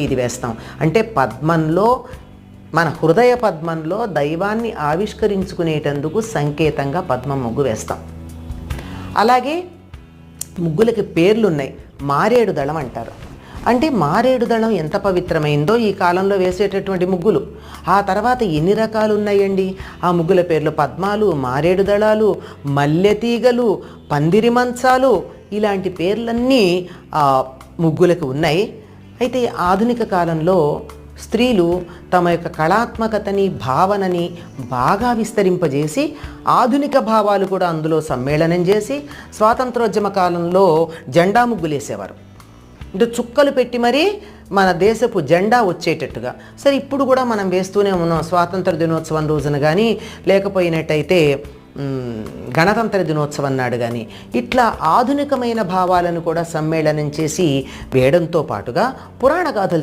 ఇది వేస్తాం. అంటే పద్మంలో మన హృదయ పద్మంలో దైవాన్ని ఆవిష్కరించుకునేటందుకు సంకేతంగా పద్మం ముగ్గు వేస్తాం. అలాగే ముగ్గులకి పేర్లు ఉన్నాయి మారేడు దళం అంటారు. అంటే మారేడు దళం ఎంత పవిత్రమైందో ఈ కాలంలో వేసేటటువంటి ముగ్గులు. ఆ తర్వాత ఎన్ని రకాలు ఉన్నాయండి ఆ ముగ్గుల పేర్లు పద్మాలు మారేడు దళాలు మల్లెతీగలు పందిరి మంచాలు ఇలాంటి పేర్లన్నీ ముగ్గులకు ఉన్నాయి. అయితే ఆధునిక కాలంలో స్త్రీలు తమ యొక్క కళాత్మకతని భావనని బాగా విస్తరింపజేసి ఆధునిక భావాలు కూడా అందులో సమ్మేళనం చేసి స్వాతంత్రోద్యమ కాలంలో జెండా ముగ్గులేసేవారు. అంటే చుక్కలు పెట్టి మరీ మన దేశపు జెండా వచ్చేటట్టుగా. సరే ఇప్పుడు కూడా మనం వేస్తూనే ఉన్నాం స్వాతంత్ర దినోత్సవం రోజున కానీ లేకపోయినట్టయితే గణతంత్ర దినోత్సవం నాడు కానీ ఇట్లా ఆధునికమైన భావాలను కూడా సమ్మేళనం చేసి వేయడంతో పాటుగా పురాణ గాథలు